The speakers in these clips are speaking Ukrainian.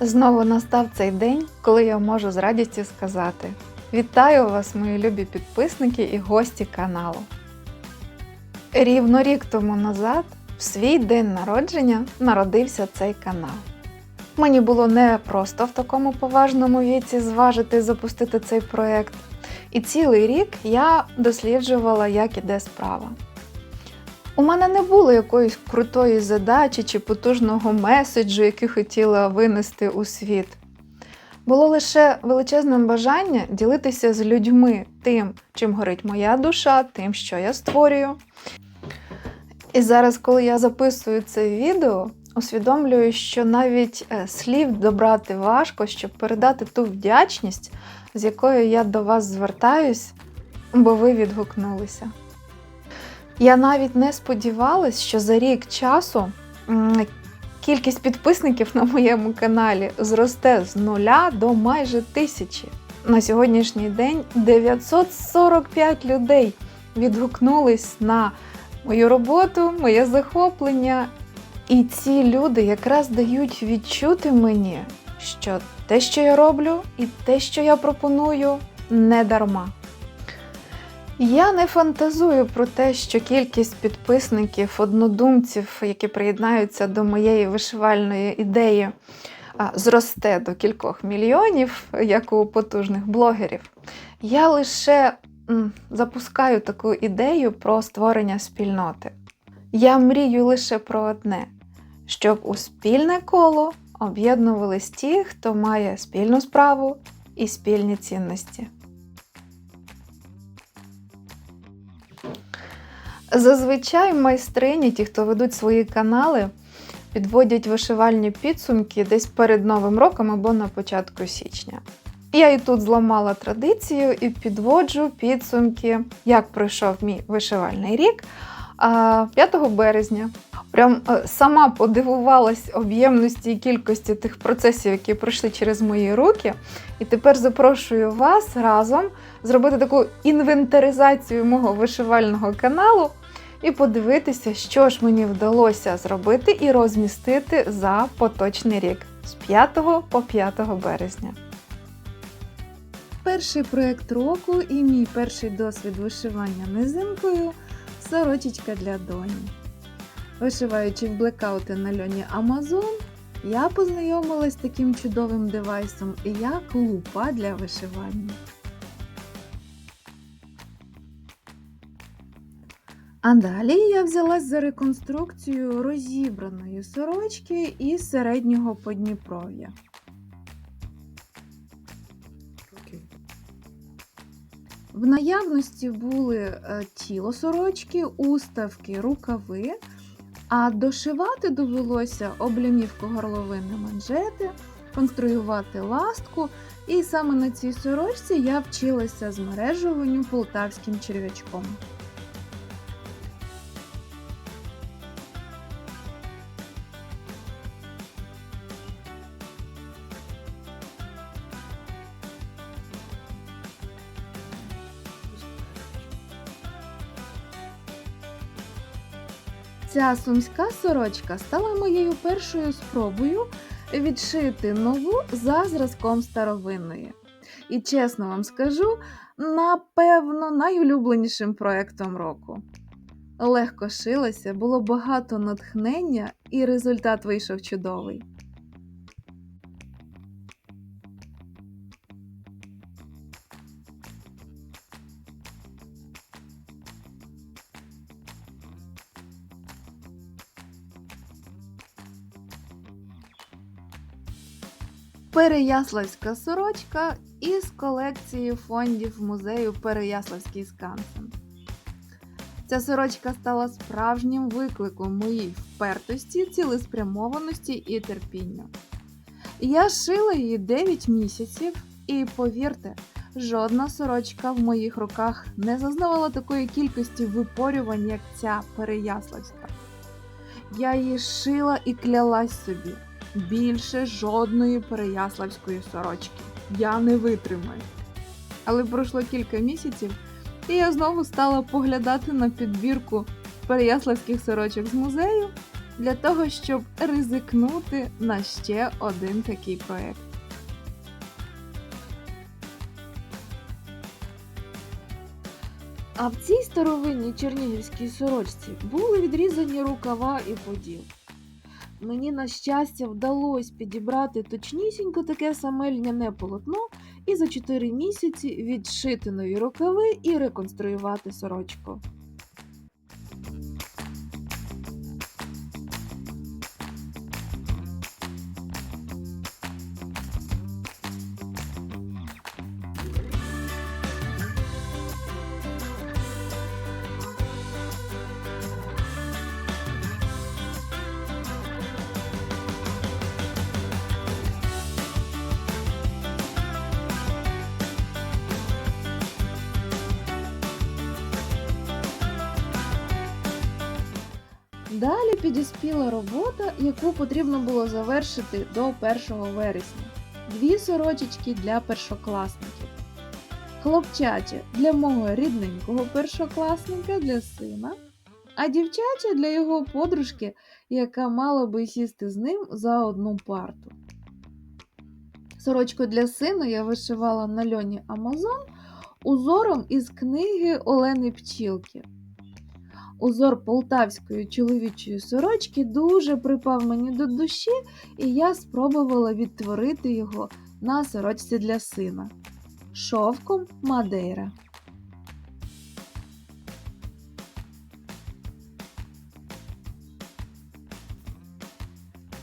Знову настав цей день, коли я можу з радістю сказати: Вітаю вас, мої любі підписники і гості каналу. Рівно рік тому назад, в свій день народження, народився цей канал. Мені було не просто в такому поважному віці зважити запустити цей проєкт. І цілий рік я досліджувала, як іде справа. У мене не було якоїсь крутої задачі чи потужного меседжу, який хотіла винести у світ. Було лише величезне бажання ділитися з людьми тим, чим горить моя душа, тим, що я створюю. І зараз, коли я записую це відео, усвідомлюю, що навіть е, слів добрати важко, щоб передати ту вдячність, з якою я до вас звертаюсь, бо ви відгукнулися. Я навіть не сподівалась, що за рік часу кількість підписників на моєму каналі зросте з нуля до майже тисячі. На сьогоднішній день 945 людей відгукнулись на мою роботу, моє захоплення. І ці люди якраз дають відчути мені, що те, що я роблю, і те, що я пропоную, не дарма. Я не фантазую про те, що кількість підписників, однодумців, які приєднаються до моєї вишивальної ідеї, зросте до кількох мільйонів, як у потужних блогерів. Я лише запускаю таку ідею про створення спільноти. Я мрію лише про одне: щоб у спільне коло об'єднувались ті, хто має спільну справу і спільні цінності. Зазвичай майстрині, ті, хто ведуть свої канали, підводять вишивальні підсумки десь перед Новим роком або на початку січня. Я і тут зламала традицію і підводжу підсумки, як пройшов мій вишивальний рік 5 березня. Прям е, сама подивувалась об'ємності і кількості тих процесів, які пройшли через мої руки. І тепер запрошую вас разом зробити таку інвентаризацію мого вишивального каналу і подивитися, що ж мені вдалося зробити і розмістити за поточний рік з 5 по 5 березня. Перший проєкт року і мій перший досвід вишивання низинкою сорочечка для доні. Вишиваючи в блекаути на льоні Амазон, я познайомилась з таким чудовим девайсом, як лупа для вишивання. А далі я взялась за реконструкцію розібраної сорочки із середнього Подніпров'я. В наявності були е, тіло сорочки, уставки, рукави, а дошивати довелося облямівку горловини манжети, конструювати ластку, і саме на цій сорочці я вчилася змережуванню полтавським черв'ячком. Ця сумська сорочка стала моєю першою спробою відшити нову за зразком старовинної. І чесно вам скажу, напевно, найулюбленішим проектом року. Легко шилася, було багато натхнення, і результат вийшов чудовий. Переяславська сорочка із колекції фондів музею Переяславський скансен. Ця сорочка стала справжнім викликом моїй впертості, цілеспрямованості і терпіння. Я шила її 9 місяців, і повірте, жодна сорочка в моїх руках не зазнавала такої кількості випорювань, як ця переяславська. Я її шила і клялась собі. Більше жодної переяславської сорочки. Я не витримаю. Але пройшло кілька місяців, і я знову стала поглядати на підбірку переяславських сорочок з музею для того, щоб ризикнути на ще один такий проєкт. А в цій старовинній чернігівській сорочці були відрізані рукава і поділ. Мені, на щастя, вдалося підібрати точнісінько таке саме льняне полотно і за 4 місяці відшити нові рукави і реконструювати сорочку. Далі підіспіла робота, яку потрібно було завершити до 1 вересня. Дві сорочечки для першокласників. Хлопчаче для мого рідненького першокласника для сина, а дівчаче для його подружки, яка мала би сісти з ним за одну парту. Сорочку для сина я вишивала на льоні Амазон узором із книги Олени Пчілки. Узор полтавської чоловічої сорочки дуже припав мені до душі, і я спробувала відтворити його на сорочці для сина. Шовком Мадейра.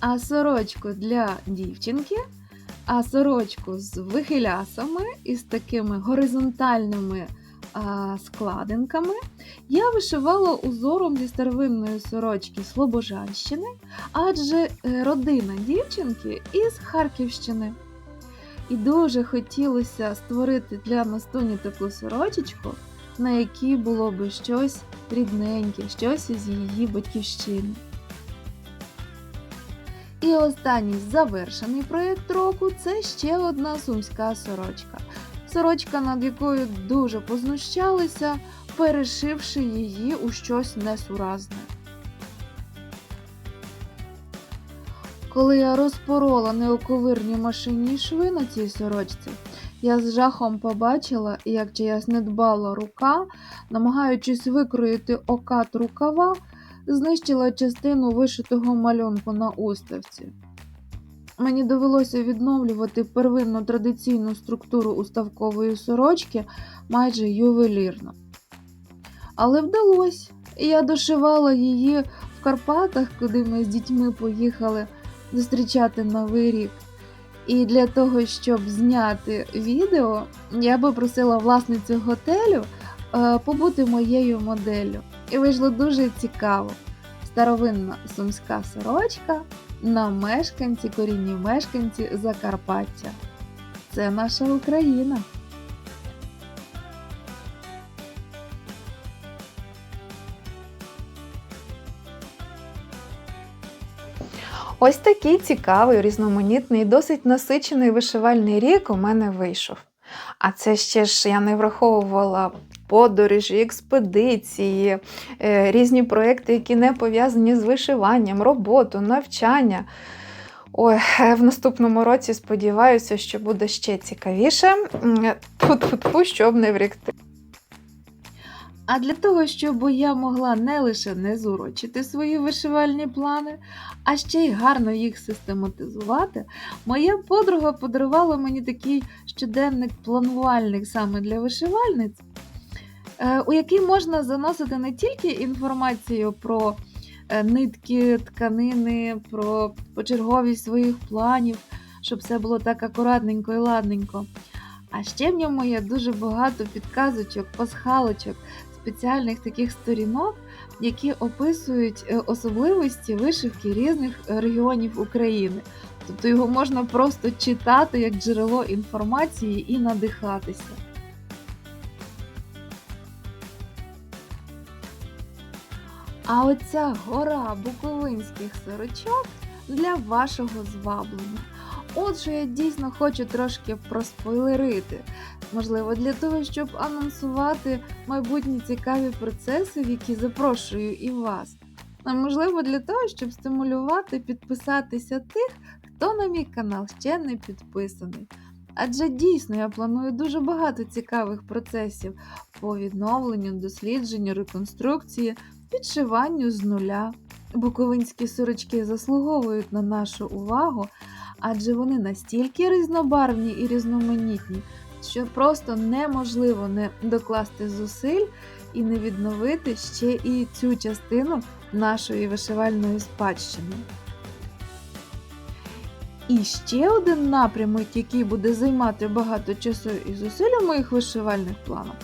А сорочку для дівчинки, а сорочку з вихилясами і з такими горизонтальними складинками я вишивала узором зі старовинної сорочки Слобожанщини, адже е, родина дівчинки із Харківщини. І дуже хотілося створити для Настуні таку сорочечку, на якій було би щось рідненьке, щось із її батьківщини. І останній завершений проєкт року це ще одна сумська сорочка. Сорочка, над якою дуже познущалися, перешивши її у щось несуразне. Коли я розпорола неоковирні машинні шви на цій сорочці, я з жахом побачила, як чиясь недбала рука, намагаючись викроїти окат рукава, знищила частину вишитого малюнку на уставці. Мені довелося відновлювати первинну традиційну структуру уставкової сорочки майже ювелірно. Але вдалося, я дошивала її в Карпатах, куди ми з дітьми поїхали зустрічати Новий рік. І для того, щоб зняти відео, я би просила власницю готелю е, побути моєю моделлю. І вийшло дуже цікаво. Старовинна сумська сорочка на мешканці, корінні мешканці Закарпаття. Це наша Україна. Ось такий цікавий, різноманітний, досить насичений вишивальний рік у мене вийшов. А це ще ж я не враховувала подорожі, експедиції, е, різні проекти, які не пов'язані з вишиванням, роботу, навчання. Ой, е, в наступному році сподіваюся, що буде ще цікавіше. Тут, щоб не врікти. А для того, щоб я могла не лише не зурочити свої вишивальні плани, а ще й гарно їх систематизувати, моя подруга подарувала мені такий щоденник-планувальник саме для вишивальниць, е, у який можна заносити не тільки інформацію про е, нитки, тканини, про почерговість своїх планів, щоб все було так акуратненько і ладненько. А ще в ньому є дуже багато підказочок, пасхалочок, спеціальних таких сторінок, які описують е, особливості вишивки різних регіонів України. Тобто його можна просто читати як джерело інформації і надихатися. А оця гора буковинських сорочок для вашого зваблення. От що я дійсно хочу трошки проспойлерити. Можливо, для того, щоб анонсувати майбутні цікаві процеси, в які запрошую і вас. А можливо, для того, щоб стимулювати підписатися тих, хто на мій канал ще не підписаний. Адже дійсно я планую дуже багато цікавих процесів по відновленню, дослідженню, реконструкції, підшиванню з нуля. Буковинські сорочки заслуговують на нашу увагу, адже вони настільки різнобарвні і різноманітні, що просто неможливо не докласти зусиль і не відновити ще і цю частину нашої вишивальної спадщини. І ще один напрямок, який буде займати багато часу і зусиль у моїх вишивальних планах,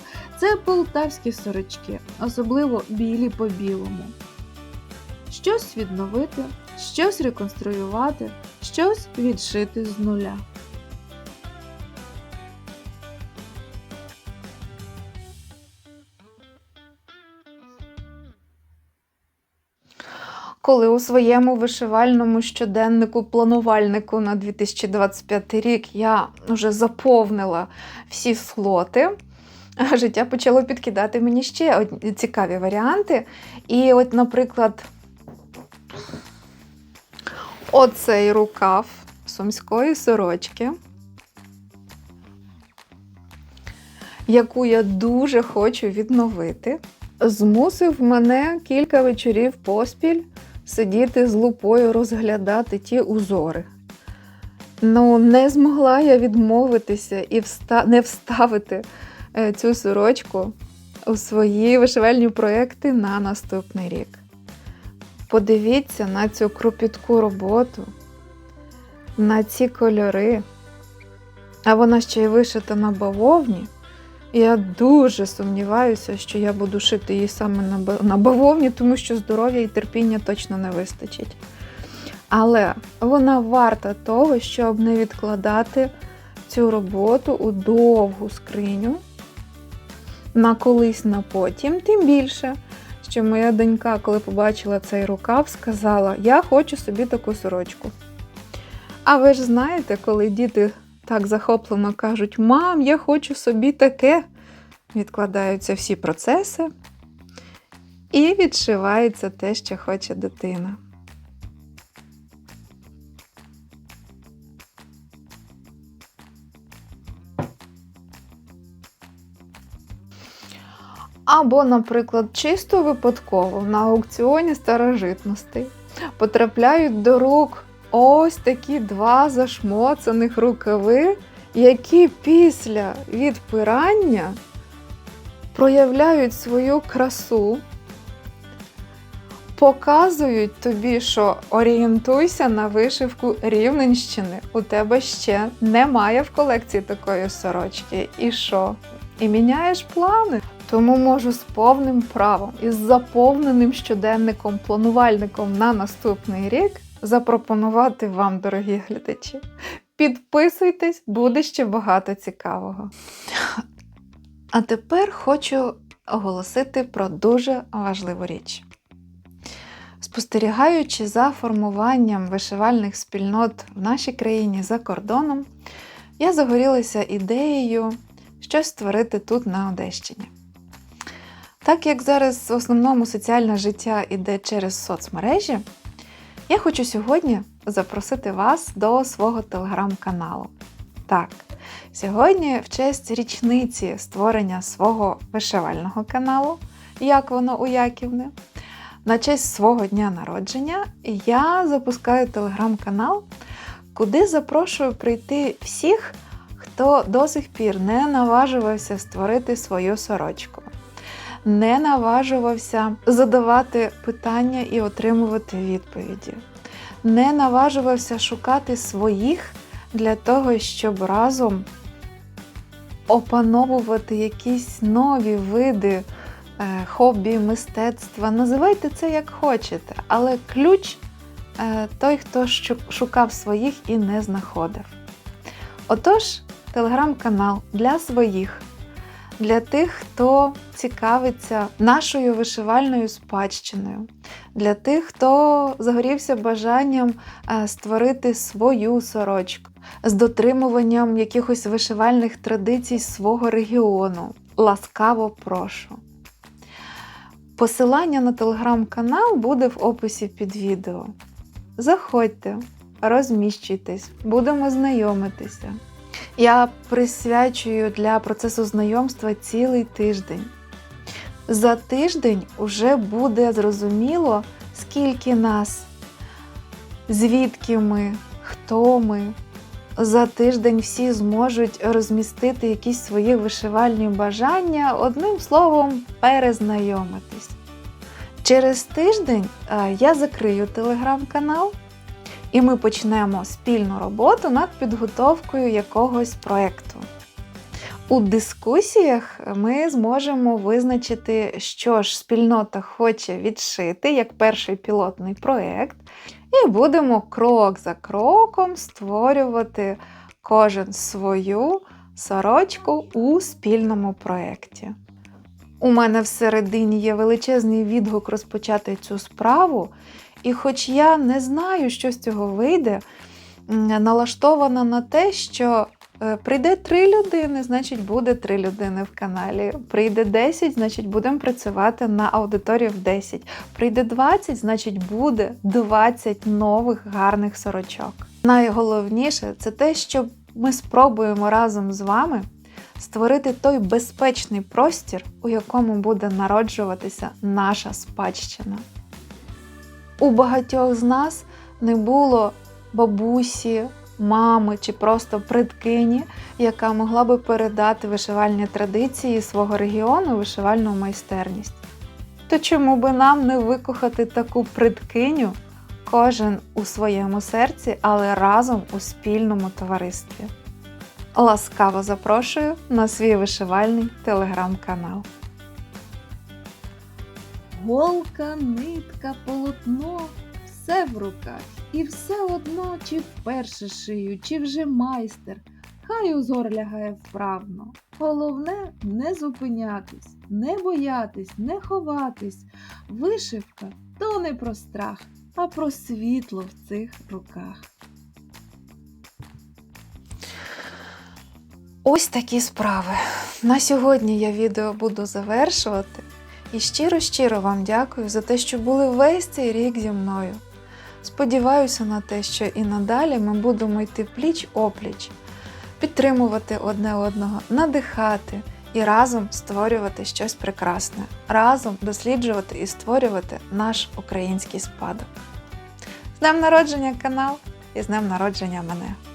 це полтавські сорочки, особливо білі по білому. Щось відновити, щось реконструювати, щось відшити з нуля. Коли у своєму вишивальному щоденнику планувальнику на 2025 рік я вже заповнила всі слоти, життя почало підкидати мені ще цікаві варіанти. І, от, наприклад, оцей рукав сумської сорочки, яку я дуже хочу відновити, змусив мене кілька вечорів поспіль сидіти з лупою, розглядати ті узори. Ну, не змогла я відмовитися і вста... не вставити е, цю сорочку у свої вишивальні проекти на наступний рік. Подивіться на цю кропітку роботу, на ці кольори. А вона ще й вишита на бавовні. Я дуже сумніваюся, що я буду шити її саме на бавовні, тому що здоров'я і терпіння точно не вистачить. Але вона варта того, щоб не відкладати цю роботу у довгу скриню на колись на потім. Тим більше, що моя донька, коли побачила цей рукав, сказала: Я хочу собі таку сорочку. А ви ж знаєте, коли діти так захоплено кажуть: Мам, я хочу собі таке. Відкладаються всі процеси і відшивається те, що хоче дитина. Або, наприклад, чисто випадково на аукціоні старожитностей потрапляють до рук ось такі два зашмоцаних рукави, які після відпирання проявляють свою красу, показують тобі, що орієнтуйся на вишивку Рівненщини. У тебе ще немає в колекції такої сорочки. І що? І міняєш плани. Тому можу з повним правом і з заповненим щоденником, планувальником на наступний рік запропонувати вам, дорогі глядачі. Підписуйтесь, буде ще багато цікавого. А тепер хочу оголосити про дуже важливу річ. Спостерігаючи за формуванням вишивальних спільнот в нашій країні за кордоном, я загорілася ідеєю щось створити тут на Одещині. Так як зараз в основному соціальне життя іде через соцмережі, я хочу сьогодні запросити вас до свого телеграм-каналу. Так, сьогодні, в честь річниці створення свого вишивального каналу, як воно у Яківне, на честь свого дня народження, я запускаю телеграм-канал, куди запрошую прийти всіх, хто до сих пір не наважувався створити свою сорочку не наважувався задавати питання і отримувати відповіді, не наважувався шукати своїх для того, щоб разом опановувати якісь нові види е, хобі, мистецтва. Називайте це як хочете, але ключ е, той, хто шукав своїх і не знаходив. Отож, телеграм-канал для своїх для тих, хто цікавиться нашою вишивальною спадщиною, для тих, хто загорівся бажанням е, створити свою сорочку з дотримуванням якихось вишивальних традицій свого регіону. Ласкаво прошу. Посилання на телеграм-канал буде в описі під відео. Заходьте, розміщуйтесь, будемо знайомитися. Я присвячую для процесу знайомства цілий тиждень. За тиждень вже буде зрозуміло, скільки нас, звідки ми, хто ми. За тиждень всі зможуть розмістити якісь свої вишивальні бажання, одним словом, перезнайомитись. Через тиждень е, я закрию телеграм-канал, і ми почнемо спільну роботу над підготовкою якогось проєкту. У дискусіях ми зможемо визначити, що ж спільнота хоче відшити як перший пілотний проєкт, і будемо крок за кроком створювати кожен свою сорочку у спільному проєкті. У мене всередині є величезний відгук розпочати цю справу, і хоч я не знаю, що з цього вийде, налаштована на те, що е, прийде три людини, значить буде три людини в каналі. Прийде 10, значить будемо працювати на аудиторію в 10. Прийде 20, значить буде 20 нових гарних сорочок. Найголовніше це те, що ми спробуємо разом з вами створити той безпечний простір, у якому буде народжуватися наша спадщина. У багатьох з нас не було бабусі, мами чи просто предкині, яка могла би передати вишивальні традиції свого регіону, вишивальну майстерність. То чому би нам не викохати таку предкиню, кожен у своєму серці, але разом у спільному товаристві? Ласкаво запрошую на свій вишивальний телеграм-канал. Голка, нитка, полотно все в руках. І все одно, чи вперше шию, чи вже майстер. Хай узор лягає вправно. Головне не зупинятись, не боятись, не ховатись. Вишивка то не про страх, а про світло в цих руках. Ось такі справи. На сьогодні я відео буду завершувати. І щиро-щиро вам дякую за те, що були весь цей рік зі мною. Сподіваюся на те, що і надалі ми будемо йти пліч опліч, підтримувати одне одного, надихати і разом створювати щось прекрасне, разом досліджувати і створювати наш український спадок. З днем народження канал і з днем народження мене!